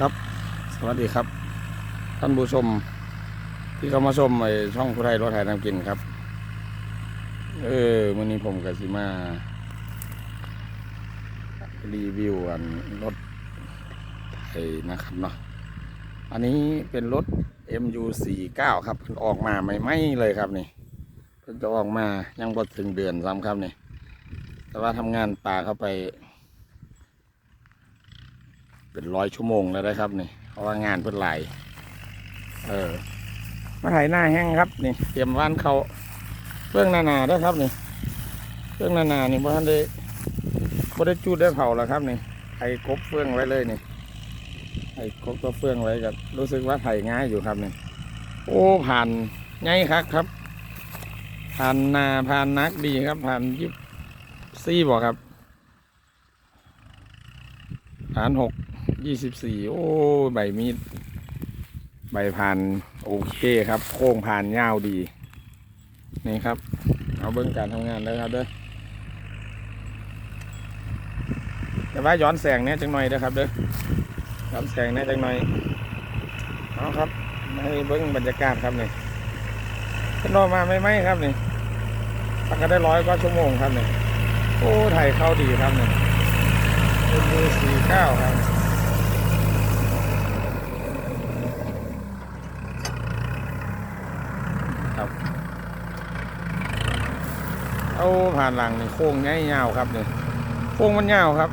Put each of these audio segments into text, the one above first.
ครับ สวัสดีครับ ท่านผู้ชม ที่เข้ามาชมไอช่องผู้ไทยรถไทยน้ำกินครับ เออวันนี้ผมกับสิมา รีวิวอันรถไทยนะครับเนาะอันนี้เป็นรถ MU49 ครับออกมาใหม่ๆเลยครับนี่เพิ่งจะออกมายังบ่ถึงเดือนซ้ำครับนี่แต่ว่าทำงานป่าเข้าไป เป็นร้อยชั่วโมงแล้วนะครับนี่เพราะว่างานเพิ่นหลายเออมาถ่ายหน้าแห้งครับนี่ เตรียมว่านเขาเฟื่องนานาด้วยครับนี่เฟื่องนานานี่บ่ทันได้บ่ได้จูดได้เผาแล้วครับนี่ไอ้กบเฟื่องไว้เลยนี่ไอ้กบก็เฟื่องไว้กับรู้สึกว่าไถง่ายอยู่ครับนี่โอ้ผ่านง่ายครับครับ ผ่านนาผ่านนักดีครับ ผ่านยิบซี่บอกครับ ผ่านหก ยี่สิบสี่โอ้ใบมีด ใบผ่านโอเคครับ โค้งผ่านยาวดี นี่ครับ เอาเบื้องการทำงานเลยครับเด้อแต่ว่าย้อนแสงเนี่ยจังหน่อยเด้อครับเด้อย้อนแสงเนี่ยจังหน่อยเอาครับให้เบื้องบรรยากาศครับนี่ขึ้นรอมาไม่ไหมครับนี่พักกันได้ร้อยกว่าชั่วโมงครับนี่โอ้ถ่ายเข้าดีครับนี่เป็นมือสี่เก้าครับ เอาผ่านหลังนี่โค้งง่ายยาวครับเนี่ยโค้งมันยาวครับ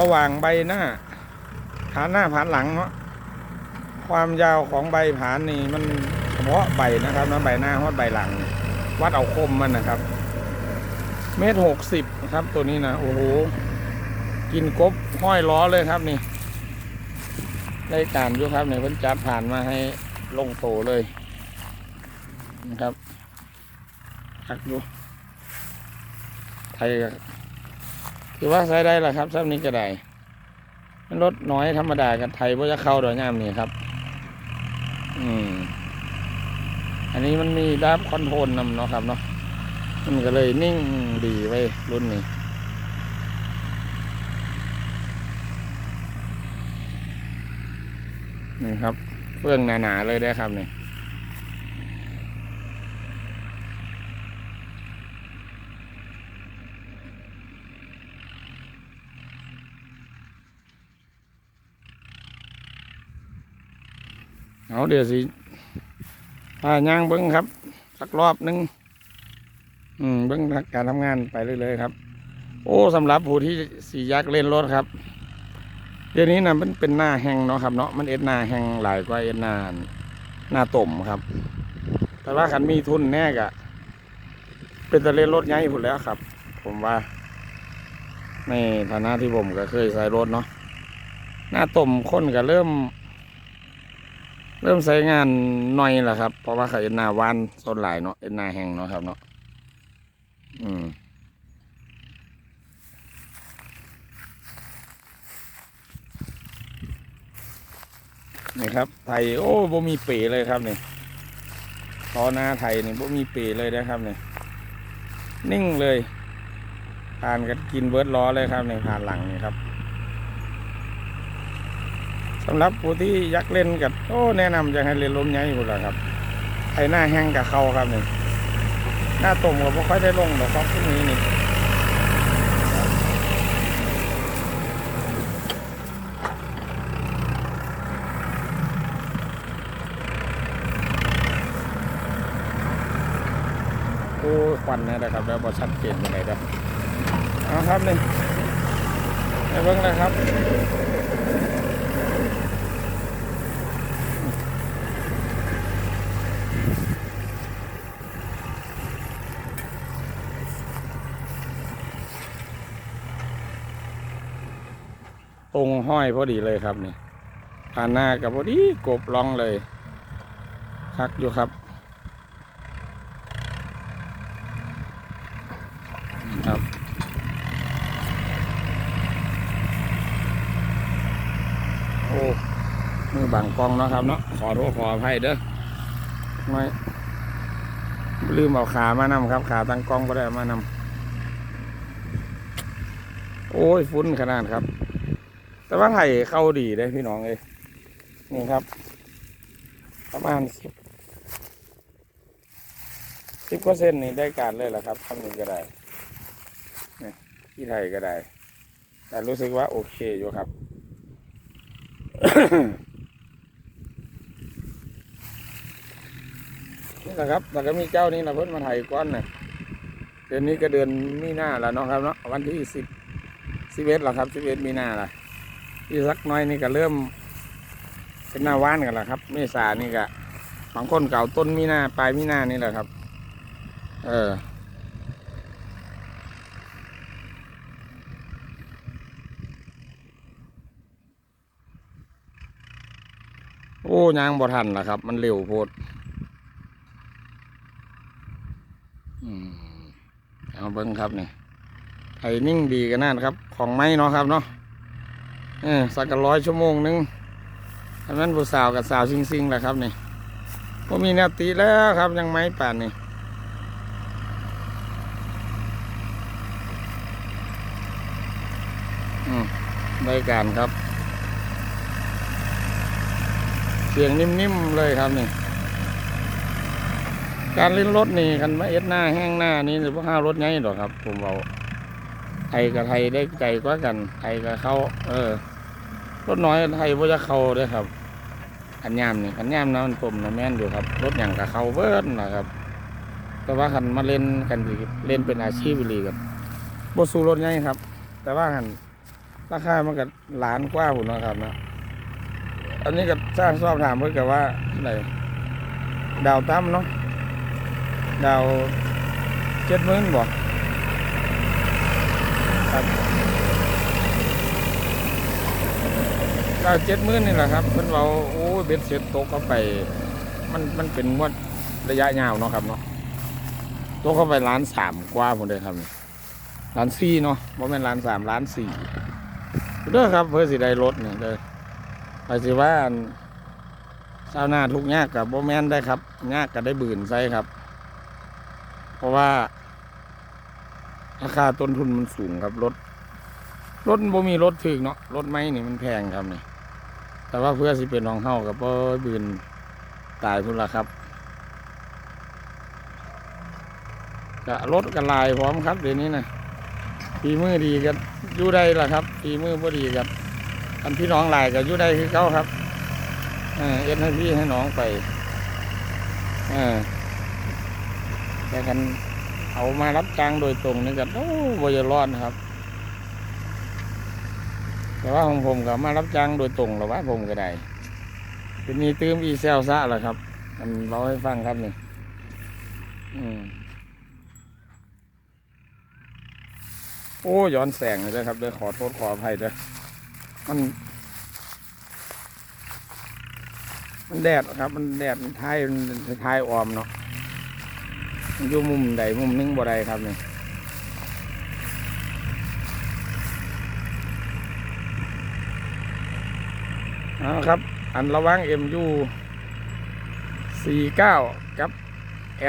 ระหว่างใบหน้าผานหน้าผ่านหลังเนาะความยาวของใบผานนี่มันเฉพาะใบนะครับนะใบหน้าฮอดใบหลัง วัดเอาคมมันนะครับ เมตรหกสิบครับตัวนี้นะโอ้โหกินกบห้อยล้อเลยครับนี่ ได้การอยู่ครับเนี่ยเพิ่นจัดผ่านมาให้ลงโตเลยนะครับ หักอยู่ไทยก็ถือว่าใช้ได้ละครับซ้ำนี้ก็ได้มันรถน้อยธรรมดากับไทยว่าจะเข้าดอยงามนี่ครับ อืม อันนี้มันมีดับคอนโทรลนำเนาะครับเนาะมันก็เลยนิ่งดีไว้ยรุ่นนี้นี่ครับเฟื่องหนาๆเลยได้ครับนี่ เอาเดี๋ยวสิพาย่างเบิ้งครับ สักรอบหนึง อืมเบิ้งการทำงานไปเรื่อยๆครับ โอ้สำหรับผู้ที่สียักษ์เล่นรถครับ เดี๋ยวนี้นะมันเป็นหน้าแห้งเนาะครับเนาะมันเอ็ดหน้าแห้งหลายกว่าเอ็ดหน้าหน้าต่มครับ แต่ว่าขันมีทุนแน่กะ เป็นตะเล่นรถใหญ่ผุนแล้วครับ ผมว่าในฐานะที่ผมก็เคยใส่รถเนาะหน้าต่มคนก็เริ่ม เริ่มใช้งานหน่อยแหละครับ เพราะว่าเขาเอ็ดหน้าวานส่วนหลายเนาะเอ็ดหน้าแห้งเนาะครับเนาะอืมนี่ครับ ไทยโอ้บ่มีเป๋เลยครับเนี่ล้อหน้าไทยนี่บ่มีเป๋เลยนะครับเนี่ยนิ่งเลยผ่านกันกินเบิร์ดล้อเลยครับนี่ผ่านหลังนี่ครับ สำหรับผู้ที่อยักเล่นกับโอ้แนะนำจะให้เล่นลมใหญ่พุ่นละครับไอ้หน้าแห้งกับเขาครับนี่หน้าตมก็บ่ค่อยได้ลงหรอกครับพวกนี้นี่โอ้ควันนะครับแล้วบอชัดเจนยังไงครับเอาครับนี่ไปเบิ้งเลยครับ ตรงห้อยพอดีเลยครับนี่ผ่านหน้ากับพอดีกบล่องเลยคักอยู่ครับครับ โอ้มือบังกล้องเนาะครับเนาะขอโทษขออภัยเด้อไม่ลืมเอาขามานำครับ ขาตั้งกล้องก็ได้มานำโอ้ยฟุ้นขนาดครับ แต่ว่าไถเข้าดีเลยพี่น้องเลยนี่ครับ ประมาณสิบสิบเปอร์เซ็นนี่ได้การเลยแหละครับทำนี้ก็ได้นี่ที่ไทยก็ได้ แต่รู้สึกว่าโอเคอยู่ครับนี่แหละครับแล้วก็มีเจ้านี้นะเพิ่นมาไถก้อนนะเดือนนี้ก็เดือนมีนาแล้วเนาะครับเนาะวันที่สิบสิบเอ็ดแล้วครับสิบเอ็ดมีนาละ ที่สักน้อยนี่ก็เริ่ม เป็นหน้าว่านกันแล้วครับเมษานี่ก็บางคนเก่าต้นมีนาปลายมีนานี่แหละครับ เออโอ้ยางบ่ทันล่ะครับ มันเร็วโพดเอาเบิ้งครับนี่ไทยนิ่งดีกันนั่นครับ ของไม้เนาะครับเนาะ เออสักกะร้อยชั่วโมงหนึงอันนั้นผู้สาวกับสาวซิงๆแหละครับนี่ก็มีนวตีแล้วครับยังไม้ป่านนี่อืมได้การครับ เสียงนิ่มๆเลยครับนี่ การเล่นรถนี่กันมาเอ็ดหน้าแห้งหน้านี่หรือว่าห้ารถไงหรอครับ ผมเอาไทยกับไทยได้ใจกว่ากันไทยกับเขาเออ รถน้อยไทยว่าจะเข้าเด้วยครับขันยามนี่ขันยามนะมันผมนะแม่นอยู่ครับ รถอย่างกับเขาเบิร์ดนะครับ แต่ว่าขันมาเล่นกันเล่นเป็นอาชีพอีหลีกับบสูรถไงครับ แต่ว่าขันราคามันก็ล้านกว่าผมนะครับนะอันนี้ก็สร้างสอบถามเพื่อกับว่าอะไรดาวตั้มเนาะดาวเจ็ดหมื่นบอกครับ ดาเจ็ดหมื่นนี่แหละครับเพิ่นเราโอ้ยเบ็ดเสร็จตกเข้าไป มันมันเป็นงวดระยะยาวเนาะครับเนาะตกเข้าไปล้านสามกว่าผมเลยครับล้านสี่เนาะโมเมนล้านสามล้านสี่เด้อครับเพื่อสิได้รถเนี่ยเด้อไปสิว่าชาวนาทุกยากกับโบแมนได้ครับยากก็ได้บื่นใส่ครับ เพราะว่า ราคาต้นทุนมันสูงครับรถรถโบมีรถถึกเนาะรถไม้นี่มันแพงครับเนี่ย แต่ว่าเพื่อสิเป็นรองเฮากับบ่อบืนตายพุ่นละครับก็รถกันลายพร้อมครับเดี๋ยวนี้นะปีมือดีกันอยู่ได้ละครับปีมือบ่ดีกันอันพี่น้องลายก็อยู่ได้คือเขาครับเออเอ็นให้พี่ให้น้องไปเออแต่กันเอามารับจ้างโดยตรงนี่ก็โอ้บอยร้อนครับ แต่ว่าของผมก็มารับจ้างโดยตรงหรือว่าผมก็ได้เป็นนีตื้มอีเซลซะแหละครับ อันเราให้ฟังครับนี่อืมโอ้ย้อนแสงเลยนะครับเด้อขอโทษขออภัยเด้อมัน มันแดดครับ มันแดดมันท้ายมันท้ายออมเนาะอยู่มุมใดมุมนึงบ่ได้ครับนี่ เอาครับ อันระหว่าง MU 49 กับ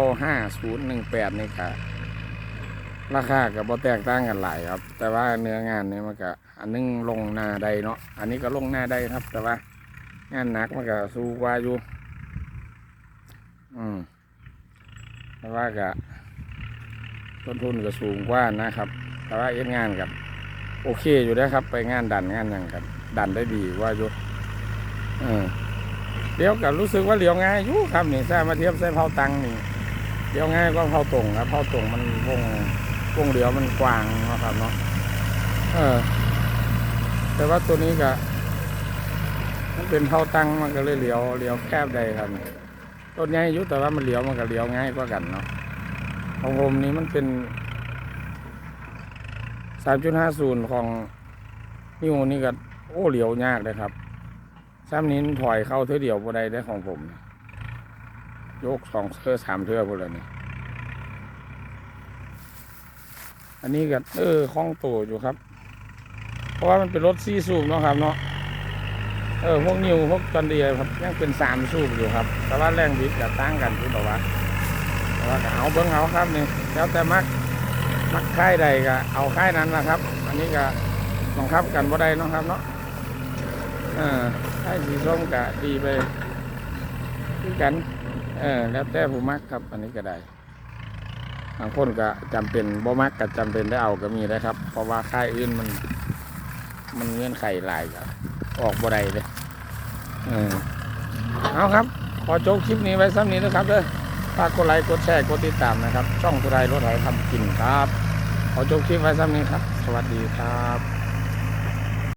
L 5018นี่ครับราคากับบ่แตกต่างกันหลายครับ แต่ว่าเนื้องานนี่มันก็อันนึงลงหน้าใดเนาะอันนี้ก็ลงหน้าใดครับ แต่ว่างานหนักมันก็สู้กว่าอยู่อืมแต่ว่าก็ต้นทุนก็สูงกว่านะครับ แต่ว่าเอ็ดงานกับโอเคอยู่นะครับ ไปงานดันงานอย่างกันดันได้ดีว่าอยู่ เดี๋ยวก็รู้สึกว่าเหลียวง่ายอยู่ครับนี่ถ้ามาเทียบใส่เผาตังนี่เลี้ยวง่ายกว่าเผาตรงครับเผาตรงมันวงวงเดียวมันกว้างนะครับเนาะเออ แต่ว่าตัวนี้ก็มันเป็นเผาตังมันก็เลยเลี้ยวเลี้ยวแคบได้ครับต้นใหญ่อยู่แต่ว่ามันเลี้ยวมันก็เลี้ยวง่ายกว่ากันเนาะของผมนี้มันเป็นสามจุดห้าศูนย์ของนิวนี่ก็โอ้เหลียวยากเลยครับ ซ้ำนี้มันถอยเข้าเท่าเดียวบ่ได้ได้ของผม ยกสองเทือสามเทือพวกเลยนี่อันนี้ก็เออคล่องตัวอยู่ครับ เพราะว่ามันเป็นรถซี่สูบเนาะครับเนาะเออพวกนิวพวกจอนเดียครับยังเป็นสามสูบอยู่ครับ แต่ว่าแรงบิดจะตั้งกันที่บอกว่าแต่ว่าเอาเบิ้งเอาครับนี่แล้วแต่มักมักค่ายใดก็เอาค่ายนั้นนะครับ อันนี้ก็บังคับกันบ่ได้นะครับเนาะอ่า ไอ้สีส้มกะดีไปคือกัน เออ แล้วแต่ผู้มักครับ อันนี้ก็ได้บางคนก็จำเป็นบ่มักก็จำเป็นได้เอาก็มีนะครับ เพราะว่าค่ายอื่นมัน มันเงื่อนไขหลายก็ออกบ่ได้เลยเออเอาครับ ขอจบคลิปนี้ไว้ซ้ำนี้นะครับเด้อฝากกดไลค์กดแชร์กดติดตามนะครับ ช่องทุไรรถไถทำกินครับ ขอจบคลิปไว้ซ้ำนี้ครับ สวัสดีครับ